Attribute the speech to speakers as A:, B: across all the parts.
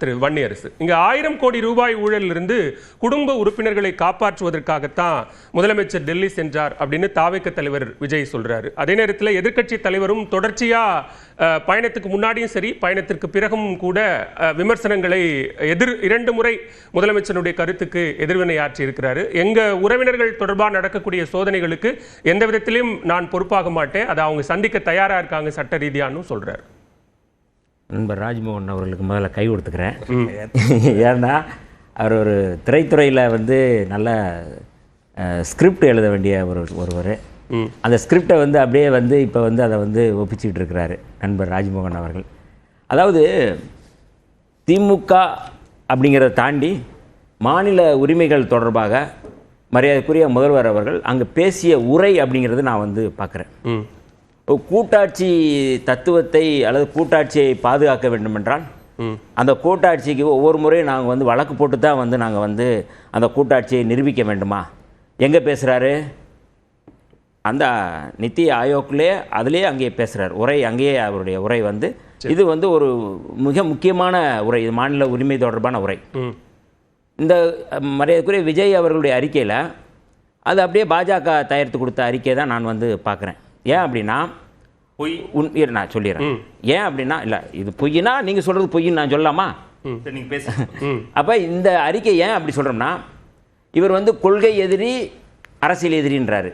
A: திரு வன்னியரசு. இங்க ஆயிரம் கோடி ரூபாய் ஊழலிலிருந்து குடும்ப உறுப்பினர்களை காப்பாற்றுவதற்காகத்தான் முதலமைச்சர் டெல்லி சென்றார் அப்படின்னு தாவேக்க தலைவர் விஜய் சொல்றாரு. அதே நேரத்தில் எதிர்க்கட்சி தலைவரும் தொடர்ச்சியா பயணத்துக்கு முன்னாடியும் சரி பயணத்திற்கு பிறகும் கூட விமர்சனங்களை எதிர் இரண்டு முறை முதலமைச்சருடைய கருத்துக்கு எதிர்வினை ஆற்றி இருக்கிறாரு எங்க உறவினர்கள் தொடர்பாக நடக்கக்கூடிய சோதனைகளுக்கு எந்த விதத்திலும் நான் பொறுப்பாக மாட்டேன். அதை அவங்க சந்திக்க தயாரா இருக்காங்க சட்ட ரீதியானும் சொல்றாரு.
B: நண்பர் ராஜ்மோகன் அவர்களுக்கு முதல்ல கை கொடுத்துக்கிறேன். ஏன்னா அவர் ஒரு திரைத்துறையில் வந்து நல்ல ஸ்கிரிப்ட் எழுத வேண்டிய ஒரு ஒருவர். அந்த ஸ்கிரிப்டை வந்து அப்படியே வந்து இப்போ வந்து அதை வந்து ஒப்பிச்சுக்கிட்டு இருக்கிறாரு நண்பர் ராஜ்மோகன் அவர்கள். அதாவது திமுக அப்படிங்கிறத தாண்டி மாநில உரிமைகள் தொடர்பாக மரியாதைக்குரிய முதல்வர் அவர்கள் அங்கே பேசிய உரை அப்படிங்கிறது நான் வந்து பார்க்குறேன். கூட்டாட்சி தத்துவத்தை அல்லது கூட்டாட்சியை பாதுகாக்க வேண்டுமென்றால் அந்த கூட்டாட்சிக்கு ஒவ்வொரு முறையும் நாங்கள் வந்து வழக்கு போட்டு தான் வந்து நாங்கள் வந்து அந்த கூட்டாட்சியை நிரூபிக்க வேண்டுமா? எங்கே பேசுகிறாரு அந்த நித்தி ஆயோக்லேயே அதிலே அங்கேயே பேசுகிறார் உரை அங்கேயே அவருடைய உரை வந்து இது வந்து ஒரு மிக முக்கியமான உரை. இது மாநில உரிமை தொடர்பான உரை. இந்த மரியாதைக்குரிய விஜய் அவர்களுடைய அறிக்கையில் அது அப்படியே பாஜக தயாரித்து கொடுத்த அறிக்கையை தான் நான் வந்து பார்க்குறேன். ஏன் அப்படின்னா
C: பொய்.
B: உன் நான் சொல்லிடுறேன். ஏன் அப்படின்னா இல்லை இது பொய்னா நீங்கள் சொல்கிறது பொய்ன்னு நான் சொல்லலாமா?
C: சரி, நீங்க பேசுங்க
A: ம்.
B: அப்போ இந்த அறிக்கை ஏன் அப்படி சொல்கிறோம்னா இவர் வந்து கொள்கை எதிரி அரசியல் எதிரின்றாரு.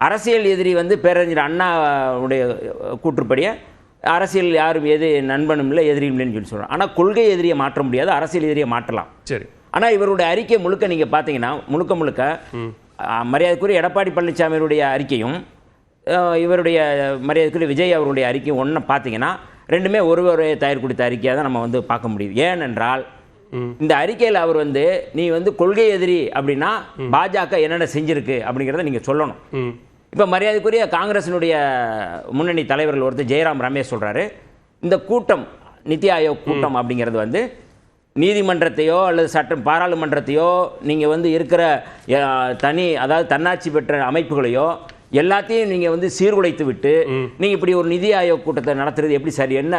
B: அரசியல் எதிரி வந்து பேரறிஞர் அண்ணாவுடைய கூற்றுப்படியே அரசியல் யாரும் எது நண்பனும் இல்லை எதிரியும் இல்லைன்னு சொல்லி சொல்கிறோம் ஆனால் கொள்கை எதிரியை மாற்ற முடியாது அரசியல் எதிரியை மாற்றலாம்.
A: சரி.
B: ஆனால் இவருடைய அறிக்கை முழுக்க நீங்கள் பார்த்தீங்கன்னா முழுக்க முழுக்க மரியாதைக்குரிய எடப்பாடி பழனிசாமியுடைய அறிக்கையும் இவருடைய மரியாதைக்குரிய விஜய் அவருடைய அறிக்கையும் ஒன்று பார்த்தீங்கன்னா ரெண்டுமே ஒருவரை தயார் கொடுத்த அறிக்கையாக தான் நம்ம வந்து பார்க்க முடியுது. ஏனென்றால் இந்த அறிக்கையில் அவர் வந்து நீ வந்து கொள்கை எதிரி அப்படின்னா பாஜக என்னென்ன செஞ்சிருக்கு அப்படிங்கிறத நீங்கள் சொல்லணும். இப்போ மரியாதைக்குரிய காங்கிரசினுடைய முன்னணி தலைவர்கள் ஒருத்தர் ஜெயராம் ரமேஷ் சொல்கிறாரு இந்த கூட்டம் நித்தி ஆயோக் கூட்டம் அப்படிங்கிறது வந்து நீதிமன்றத்தையோ அல்லது சட்டம் பாராளுமன்றத்தையோ நீங்கள் வந்து இருக்கிற தனி அதாவது தன்னாட்சி பெற்ற அமைப்புகளையோ எல்லாத்தையும் நீங்கள் வந்து சீர்குலைத்து விட்டு நீங்கள் இப்படி ஒரு நிதி ஆயோக் கூட்டத்தை நடத்துறது எப்படி சரி? என்ன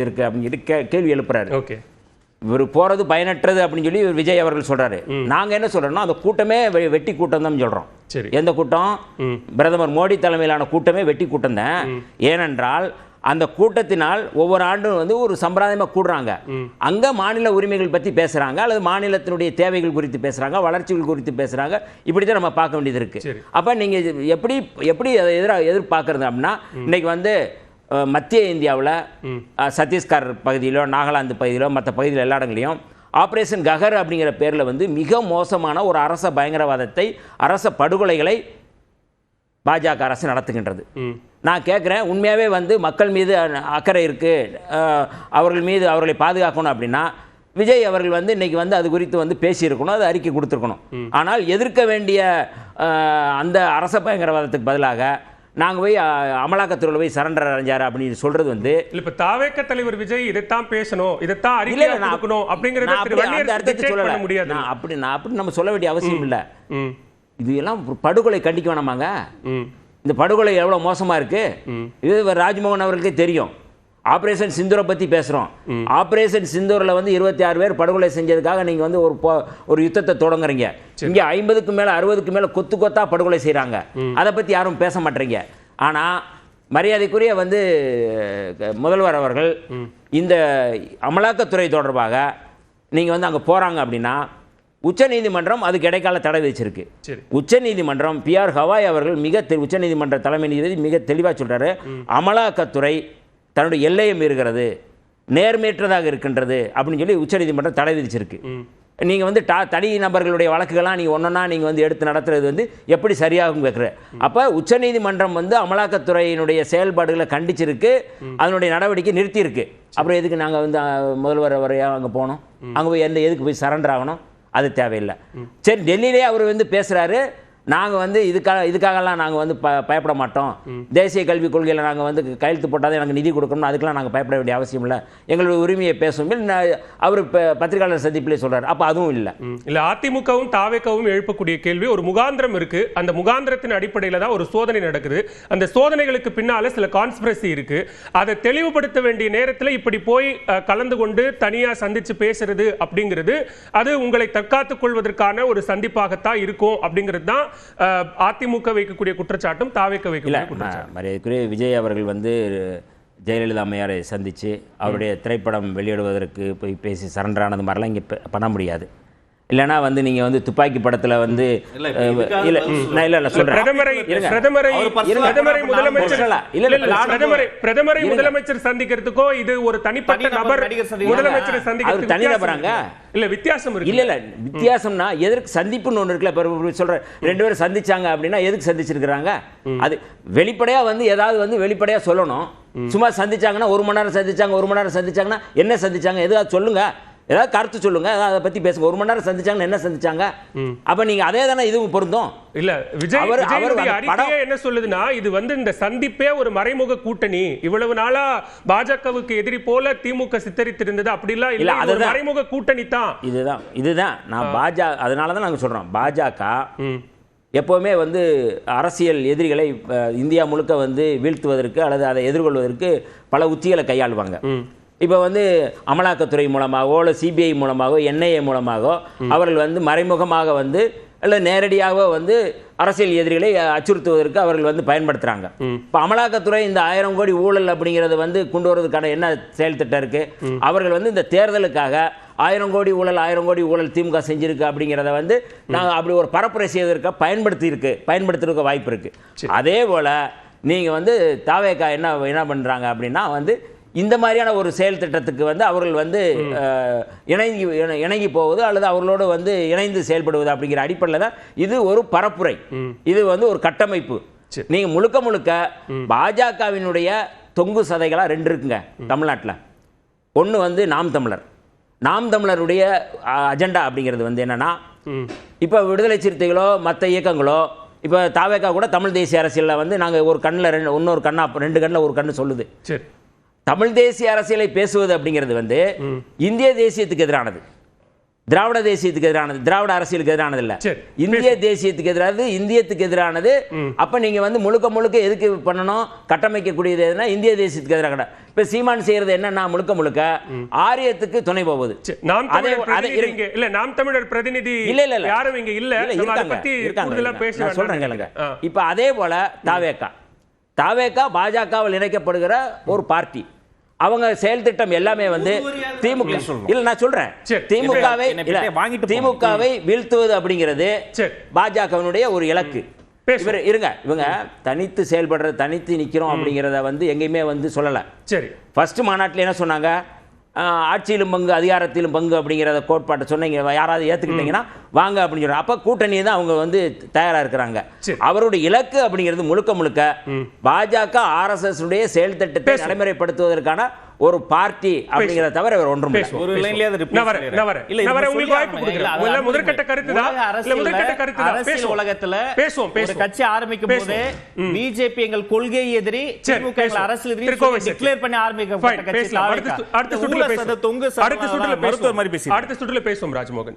B: இருக்கு அப்படின்னு கே கேள்வி எழுப்புறாரு.
A: ஓகே.
B: இவர் போறது பயனற்றது அப்படின்னு சொல்லி விஜய் அவர்கள் சொல்றாரு. நாங்க என்ன சொல்றோம்னா அந்த கூட்டமே வெட்டி கூட்டம் தான் சொல்றோம்.
A: சரி.
B: எந்த கூட்டம்? பிரதமர் மோடி தலைமையிலான கூட்டமே வெட்டி கூட்டம் தான். ஏனென்றால் அந்த கூட்டத்தினால் ஒவ்வொரு ஆண்டும் வந்து ஒரு சம்பிரதாயமா கூடுறாங்க. அங்க மாநில உரிமைகள் பத்தி பேசுறாங்க அல்லது மாநிலத்தினுடைய தேவைகள் குறித்து பேசுறாங்க வளர்ச்சிகள் குறித்து பேசுறாங்க. இப்படி தான் நம்ம பார்க்க வேண்டியது இருக்கு.
A: சரி.
B: அப்ப நீங்க இது எப்படி எப்படி அதை எதிராக எதிர்பார்க்கறது அப்படின்னா இன்னைக்கு வந்து மத்திய இந்தியாவில் சத்தீஸ்கர் பகுதியிலோ நாகாலாந்து பகுதியிலோ மற்ற பகுதியில் எல்லா இடங்களையும் ஆபரேஷன் ககர் அப்படிங்கிற பேரில் வந்து மிக மோசமான ஒரு அரச பயங்கரவாதத்தை அரச படுகொலைகளை பாஜக அரசு நடத்துகின்றது. நான் கேட்குறேன் உண்மையாகவே வந்து மக்கள் மீது அக்கறை இருக்குது அவர்கள் மீது அவர்களை பாதுகாக்கணும் அப்படின்னா விஜய் அவர்கள் வந்து இன்னைக்கு வந்து அது குறித்து வந்து பேசியிருக்கணும் அது அறிக்கை கொடுத்துருக்கணும். ஆனால் எதிர்க்க வேண்டிய அந்த அரச பயங்கரவாதத்துக்கு பதிலாக நாங்கள் போய் அமலாக்கத்துறையில் போய் சரண்டர் அடைஞ்சார் அப்படின்னு சொல்கிறது வந்து
A: இப்ப தாவேக்க தலைவர் விஜய் இதைத்தான் பேசணும் இதைத்தான்
B: நான்
A: கொடுக்கணும் அப்படிங்கறத
B: அப்படி நான் அப்படி நம்ம சொல்ல வேண்டிய அவசியம் இல்லை. இது எல்லாம் படுகொலை கண்டிக்க வேணாமாங்க. இந்த படுகொலை எவ்வளோ மோசமாக இருக்கு? இது ராஜ்மோகன் அவர்களுக்கே தெரியும். ஆபரேஷன் சிந்தூரை பற்றி பேசுகிறோம் ஆபரேஷன் சிந்தூரில் வந்து இருபத்தி ஆறு பேர் படுகொலை செஞ்சதுக்காக நீங்கள் வந்து ஒரு ஒரு யுத்தத்தை தொடங்குறீங்க. இங்கே ஐம்பதுக்கு மேலே அறுபதுக்கு மேலே கொத்து கொத்தா படுகொலை செய்கிறாங்க அதை பற்றி யாரும் பேச மாட்டேறீங்க ஆனால் மரியாதைக்குரிய வந்து முதல்வர் அவர்கள் இந்த அமலாக்கத்துறை தொடர்பாக நீங்கள் வந்து அங்கே போகிறாங்க அப்படின்னா உச்சநீதிமன்றம் அதுக்கு இடைக்கால தடை விதிச்சிருக்கு.
A: சரி.
B: உச்சநீதிமன்றம் பி ஆர் ஹவாய் அவர்கள் மிக உச்சநீதிமன்ற தலைமை நீதிபதி மிக தெளிவாக சொல்றாரு. அமலாக்கத்துறை தன்னுடைய எல்லையை மீறுகிறது. நேர்மையற்றதாக இருக்கின்றது அப்படின்னு சொல்லி உச்சநீதிமன்றம் தடை விதிச்சிருக்கு. நீங்க வந்து டா தனி நபர்களுடைய வழக்குகள்லாம் நீங்க ஒன்றா நீங்க வந்து எடுத்து நடத்துறது வந்து எப்படி சரியாகும் கேட்குற அப்ப உச்சநீதிமன்றம் வந்து அமலாக்கத்துறையினுடைய செயல்பாடுகளை கண்டிச்சிருக்கு. அதனுடைய நடவடிக்கை நிறுத்தியிருக்கு. அப்புறம் எதுக்கு நாங்க வந்து முதல்வர் வரையா அங்க போனோம்? அங்க போய் எந்த எதுக்கு போய் சரண்டர் ஆகணும்? அது தேவையில்லை. சரி டெல்லியிலே அவர் வந்து பேசுறாரு. நாங்கள் வந்து இதுக்காக இதுக்காகலாம் நாங்கள் வந்து ப பயப்பட மாட்டோம். தேசிய கல்விக் கொள்கையில் நாங்கள் வந்து கையெழுத்து போட்டால் எனக்கு நிதி கொடுக்கணும் அதுக்கெல்லாம் நாங்கள் பயப்பட வேண்டிய அவசியம் இல்லை. எங்களுடைய உரிமையை பேசும் அவர் பத்திரிகையாளர் சந்திப்பிலே சொல்றாரு. அப்போ அதுவும் இல்லை.
A: இல்ல அதிமுகவும் தாவேக்கவும் எழுப்பக்கூடிய கேள்வி ஒரு முகாந்திரம் இருக்கு. அந்த முகாந்திரத்தின் அடிப்படையில தான் ஒரு சோதனை நடக்குது. அந்த சோதனைகளுக்கு பின்னால சில கான்ஸ்பிரசி இருக்கு. அதை தெளிவுபடுத்த வேண்டிய நேரத்துல இப்படி போய் கலந்து கொண்டு தனியா சந்திச்சு பேசுறது அப்படிங்கிறது அது உங்களை தற்காத்துக் கொள்வதற்கான ஒரு சந்திப்பாகத்தான் இருக்கும் அப்படிங்கிறது தான் அதிமுக வைக்கக்கூடிய குற்றச்சாட்டும் தாவேக்க குற்றச்சாட்டும்.
B: மரியாதைக்குரிய விஜய் அவர்கள் வந்து ஜெயலலிதா அம்மையாரை சந்தித்து அவருடைய திரைப்படம் வெளியிடுவதற்கு போய் பேசி சரண்டர் ஆனது மாதிரிலாம் இங்கே பண்ண முடியாது. இல்லைன்னா வந்து நீங்கள் வந்து துப்பாக்கி படத்தில் வந்து
C: இல்ல,
B: நான் இல்லை இல்லை சொல்கிறேன்
A: பிரதமரை. பிரதமரை பிரதமரை முதலமைச்சர்.
B: இல்ல,
A: பிரதமரை. முதலமைச்சர் சந்திக்கிறதுக்கோ இது ஒரு தனிப்பட்ட
C: தனி நபர்.
A: முதலமைச்சரை சந்திக்கிறது
B: தனி நபராங்க?
A: இல்ல வித்தியாசம் இருக்கு.
B: இல்ல இல்ல வித்தியாசம்னா எதற்கு சந்திப்புன்னு ஒன்று இருக்குல்ல சொல்ற ரெண்டு பேரும் சந்திச்சாங்க அப்படின்னா எதுக்கு சந்திச்சிருக்கிறாங்க? அது வெளிப்படையா வந்து ஏதாவது வந்து வெளிப்படையா சொல்லணும். சும்மா சந்திச்சாங்கன்னா ஒரு மணி நேரம் சந்திச்சாங்க ஒரு மணி நேரம் சந்திச்சாங்கன்னா என்ன சந்திச்சாங்க? எதாவது சொல்லுங்க. ஏதாவது கருத்து சொல்லுங்க. அதை பத்தி பேசுங்க. ஒரு மணி நேரம் சந்திச்சாங்கன்னா என்ன சந்திச்சாங்க? அப்ப நீங்க அதே தானே இதுவும் பொருந்தும்?
A: இல்ல விஜய்
B: அவர்- அவர்
A: என்ன சொல்லுதுன்னா இது வந்து இந்த சந்திப்பே ஒரு மறைமுக கூட்டணி. இவ்வளவு நாளா பாஜகவுக்கு எதிரி போல திமுக சித்தரித்திருந்தது. அப்படிலாம் இல்ல
B: அதுதான்.
A: மறைமுக கூட்டணி தான்.
B: இதுதான். இதுதான். நான் பாஜக அதனால தான் நாங்கள் சொல்றோம். பாஜக. எப்போவுமே வந்து அரசியல் எதிரிகளை இந்தியா முழுக்க வந்து வீழ்த்துவதற்கு அல்லது அதை எதிர்கொள்வதற்கு பல உத்திகளை கையாளுவாங்க. இப்போ வந்து அமலாக்கத்துறை மூலமாகவோ இல்லை சிபிஐ மூலமாகவோ என்ஐஏ மூலமாகவோ அவர்கள் வந்து மறைமுகமாக வந்து அல்ல நேரடியாக வந்து அரசியல் எதிரிகளை அச்சுறுத்துவதற்கு அவர்கள் வந்து பயன்படுத்துறாங்க. இப்போ அமலாக்கத்துறை இந்த ஆயிரம் கோடி ஊழல் அப்படிங்கிறத வந்து கொண்டு வரதுக்கான என்ன செயல் திட்டம் இருக்கு? அவர்கள் வந்து இந்த தேர்தலுக்காக ஆயிரம் கோடி ஊழல் ஆயிரம் கோடி ஊழல் திமுக செஞ்சிருக்கு அப்படிங்கிறத வந்து நாங்கள் அப்படி ஒரு பரப்புரை செய்வதற்கு பயன்படுத்தி இருக்கு பயன்படுத்துறதுக்கு வாய்ப்பு இருக்கு. அதே போல நீங்க வந்து தாவேக்கா என்ன என்ன பண்றாங்க அப்படின்னா வந்து இந்த மாதிரியான ஒரு செயல் திட்டத்துக்கு வந்து அவர்கள் வந்து இணங்கி இண- இணங்கி போவது அல்லது அவர்களோடு வந்து இணைந்து செயல்படுவது அப்படிங்கிற அடிப்படையில் தான் இது ஒரு பரப்புரை. இது வந்து ஒரு கட்டமைப்பு.
A: சரி.
B: நீங்க முழுக்க முழுக்க பாஜகவினுடைய தொங்கு சதைகளா ரெண்டு இருக்குங்க தமிழ்நாட்டுல. ஒண்ணு வந்து நாம் தமிழர். நாம் தமிழருடைய அஜெண்டா அப்படிங்கிறது வந்து என்னன்னா இப்போ விடுதலை சிறுத்தைகளோ மற்ற இயக்கங்களோ இப்போ தாவேக்கா கூட தமிழ் தேசிய அரசியலில் வந்து நாங்கள் ஒரு கண்ணில் ரெண்டு இன்னொரு கண்ணா ரெண்டு கண்ணில் ஒரு கண்ணு சொல்லுது.
A: சரி.
B: தமிழ் தேசிய அரசியலை பேசுவது அப்படிங்கிறது வந்து இந்திய தேசியத்துக்கு எதிரானது. திராவிட தேசியத்துக்கு எதிரானது. திராவிட அரசியலுக்கு எதிரானது இல்ல. இந்திய தேசியத்துக்கு எதிரானது இந்தியத்துக்கு எதிரானது. அப்ப நீங்க வந்து முழுக்க முழுக்க எதுக்கு பண்ணணும்? கட்டமைக்கக்கூடியது எதுனா இந்திய தேசியத்துக்கு எதிராக இப்ப சீமான் செய்யறது என்னன்னா முழுக்க முழுக்க ஆரியத்துக்கு துணை போவது.
A: நாம் இல்ல நாம் தமிழர் பிரதிநிதி
B: இல்ல இல்ல இல்ல.
A: யாரும் இங்க இல்ல.
B: இருக்காங்க, சொல்றேன் கேளுங்க. இப்ப அதே போல தாவேக்கா. தாவேக்கா பாஜகவில் இணைக்கப்படுகிற ஒரு பார்ட்டி. அவங்க செயல் திட்டம் எல்லாமே வந்து திமுக இல்ல நான் சொல்றேன். திமுகவை. திமுகவை வீழ்த்துவது அப்படிங்கிறது. பாஜகவினுடைய ஒரு இலக்கு. இவர் இருங்க இவங்க தனித்து செயல்படுற தனித்து நிக்கிறோம் அப்படிங்கிறத வந்து எங்கேயுமே வந்து சொல்லல.
A: சரி.
B: ஃபர்ஸ்ட் மாநாட்டில் என்ன சொன்னாங்க? ஆட்சியிலும் பங்கு அதிகாரத்திலும் பங்கு அப்படிங்கிறத கோட்பாட்டை சொன்னீங்க யாராவது ஏற்றுக்கிட்டீங்கன்னா வாங்க அப்படின்னு சொல்றாங்க அப்போ கூட்டணி தான் அவங்க வந்து தயாராக இருக்கிறாங்க. அவருடைய இலக்கு அப்படிங்கிறது முழுக்க முழுக்க பாஜக ஆர்எஸ்எஸ் உடைய செயல் திட்டத்தை. நடைமுறைப்படுத்துவதற்கான ஒரு பார்ட்டி அப்படிங்கிறத தவர வேற ஒன்றும்.
C: ஒரு. இல்ல,
A: உங்களுக்கு வாய்ப்பு. கொடுக்குறேன்.
C: அனுமதி
A: முதற்கட்ட. கருத்து தான். இல்ல, முதற்கட்ட கருத்து தான்.
C: அரசியல். உலகத்துல
A: பேசுவோம்,
C: ஒரு
A: பேசுவோம்.
C: கட்சி ஆரம்பிக்கும் போது. பிஜேபி எங்கள் கொள்கை எதிரி திமுக. அரசியல் எதிரி. டிக்ளேர் பண்ணி ஆரம்பிக்கப்பட்ட கட்சி.
A: அடுத்த சுற்றுல பேசுவோம். அடுத்த சுற்றுல பேசுவோம்.
C: பேசி
A: அடுத்த சுற்றுல பேசுவோம் ராஜ்மோகன்